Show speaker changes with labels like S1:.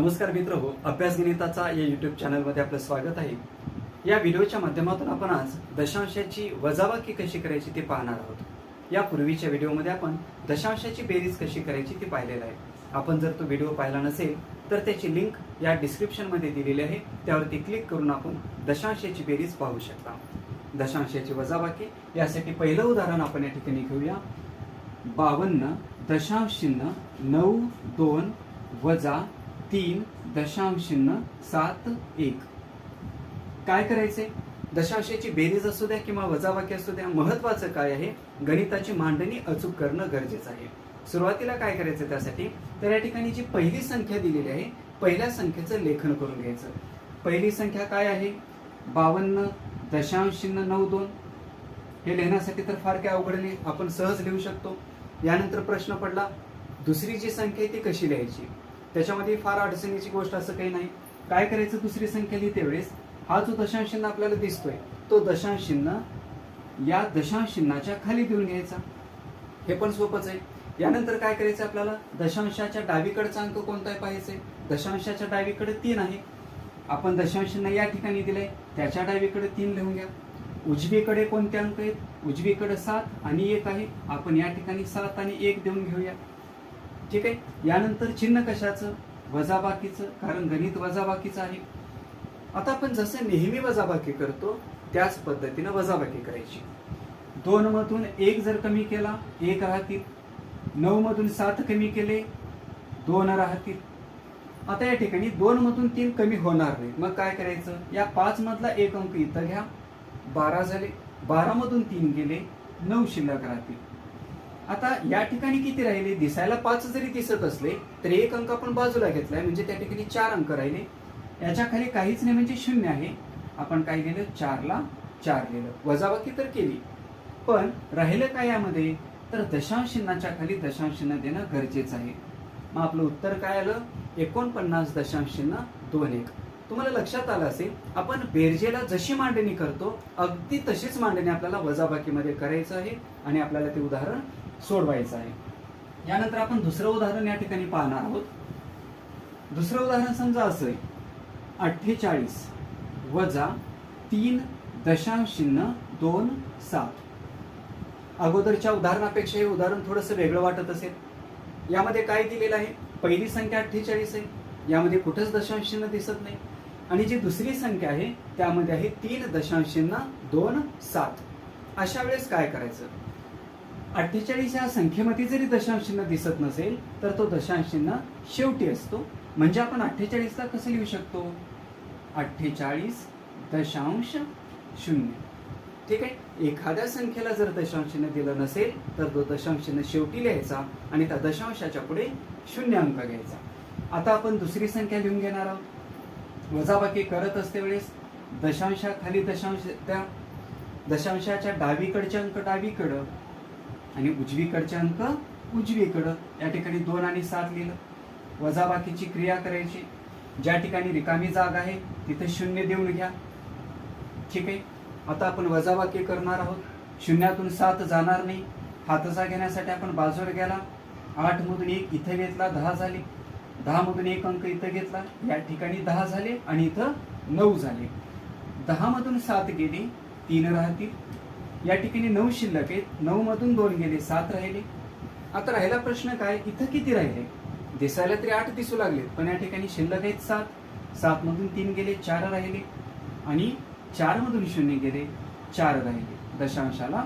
S1: नमस्कार मित्र हो अभ्यास गणिताचा या युट्यूब चॅनलमध्ये आपलं स्वागत आहे. या व्हिडिओच्या माध्यमातून आपण आज दशांशाची वजाबाकी कशी करायची ते पाहणार आहोत. या पूर्वीच्या व्हिडिओमध्ये आपण दशांशाची बेरीज कशी करायची ते पाहिलेलं आहे. आपण जर तो व्हिडिओ पाहिला नसेल तर त्याची लिंक या डिस्क्रिप्शनमध्ये दिलेली आहे. त्यावरती क्लिक करून आपण दशांशाची बेरीज पाहू शकता. दशांशाची वजाबाकी यासाठी पहिलं उदाहरण आपण या ठिकाणी घेऊया. बावन्न दशांश चिन्ह नऊ दोन वजा तीन दशांश सात एक. काय करायचे? दशांशाची बेरीज असू द्या किंवा वजावाकी असू द्या महत्वाचं काय आहे? गणिताची मांडणी अचूक करणं गरजेचं आहे. सुरुवातीला काय करायचं त्यासाठी? तर या ठिकाणी जी पहिली संख्या दिलेली आहे पहिल्या संख्येचं लेखन करून घ्यायचं. पहिली संख्या काय आहे? बावन्न दशांश नऊ दोन. हे लिहिण्यासाठी तर फार काय अवघड नाही आपण सहज लिहू शकतो. यानंतर प्रश्न पडला दुसरी जी संख्या आहे ती कशी लिहायची? त्याच्यामध्ये फार अडचणीची गोष्ट असं काही नाही. काय करायचं दुसरी संख्या लिहिते वेळेस हा जो दशांश चिन्ह आपल्याला दिसतोय तो दशांश चिन्ह या दशांश चिन्हाच्या खाली देऊन घ्यायचा. हे पण सोपंच आहे. यानंतर काय करायचं आपल्याला? दशांशाच्या डावीकडचा अंक कोणता आहे दशांशाच्या डावीकडे तीन आहे. आपण दशांश चिन्ह या ठिकाणी दिलंय त्याच्या डावीकडे तीन लिहून घ्या. उजवीकडे कोणते अंक आहेत? उजवीकडे सात आणि एक आहे. आपण या ठिकाणी सात आणि एक देऊन घेऊया. ठीक आहे? यानंतर चिन्ह कशाचं? वजाबाकीचं? कारण गणित वजाबाकीचं आहे. आता आपण जसं नेहमी वजाबाकी करतो त्याच पद्धतीनं वजाबाकी करायची. दोन मधून एक जर कमी केला एक राहतील. नऊ मधून सात कमी केले दोन राहतील. आता या ठिकाणी दोन मधून तीन कमी होणार नाही. मग काय करायचं? या पाच मधला एक अंक इथं घ्या. बारा झाले. बारा मधून तीन गेले. नऊ शिल्लक राहतील. आता या ठिकाणी किती राहिले? दिसायला पाच जरी दिसत असले तरी एक अंक आपण बाजूला घेतलाय म्हणजे त्या ठिकाणी चार अंक राहिले. याच्या खाली काहीच नाही म्हणजे शून्य आहे. आपण काय लिहिलं चारला चार लिहिलं. वजाबाकी तर केली. पण राहिलं काय यामध्ये? तर दशांश चिन्हाच्या खाली दशांश चिन्ह देणं गरजेचं आहे. मग आपलं उत्तर काय आलं? एकोणपन्नास दशांश चिन्ह दोन एक. तुम्हाला लक्षात आलं असेल आपण बेरजेला जशी मांडणी करतो अगदी तशीच मांडणी आपल्याला वजाबाकीमध्ये करायचं आहे. आणि आपल्याला ते उदाहरण सोडवायचं आहे. यानंतर आपण दुसरं उदाहरण या ठिकाणी पाहणार आहोत. दुसरं उदाहरण समजा असं आहे अठ्ठेचाळीस वजा तीन दशांश चिन्ह दोन सात. अगोदरच्या उदाहरणापेक्षा हे उदाहरण थोडंसं वेगळं वाटत असेल. यामध्ये काय दिलेलं आहे? पहिली संख्या अठ्ठेचाळीस आहे. यामध्ये कुठंच दशांश चिन्ह दिसत नाही. आणि जी दुसरी संख्या आहे त्यामध्ये आहे तीन दशांश चिन्ह दोन सात. अशा वेळेस काय करायचं? अठ्ठेचाळीस या संख्येमध्ये जरी दशांश चिन्ह दिसत नसेल तर तो दशांश चिन्ह शेवटी असतो. म्हणजे आपण अठ्ठेचाळीसला कसं लिहू शकतो? अठ्ठेचाळीस दशांश शून्य. ठीक आहे? एखाद्या संख्येला जर दशांश चिन्ह दिलं नसेल तर तो दशांश चिन्ह शेवटी लिहायचा आणि त्या दशांशाच्या पुढे शून्य अंक घ्यायचा. आता आपण दुसरी संख्या लिहून घेणार आहोत. वजाबाकी करत असते वेळेस. दशांशाखाली दशांश त्या दशांशाच्या डावीकडचे अंक डावीकडं. आणि उजवीकडचे अंक उजवीकडं. या ठिकाणी दोन आणि सात लिहिलं. वजाबाकीची क्रिया करायची. ज्या ठिकाणी रिकामी जागा आहे तिथे शून्य देऊन घ्या. ठीक आहे? आता आपण वजाबाकी करणार आहोत. शून्यातून सात जाणार नाही. हातचा घेण्यासाठी आपण बाजूवर गेला. आठ मधून एक इथं घेतला दहा झाले. दहा मधून एक अंक इथं घेतला. या ठिकाणी दहा झाले आणि इथं नऊ झाले. दहा मधून सात गेले तीन राहतील. या ठिकाणी नऊ शिल्लक आहेत. नऊ मधून दोन गेले सात राहिले. आता राहिला प्रश्न काय? इथं किती राहिले? दिसायला तरी आठ दिसू लागले पण या ठिकाणी शिल्लक आहेत सात. सात मधून तीन गेले चार राहिले. आणि चार मधून शून्य गेले चार राहिले. दशांशाला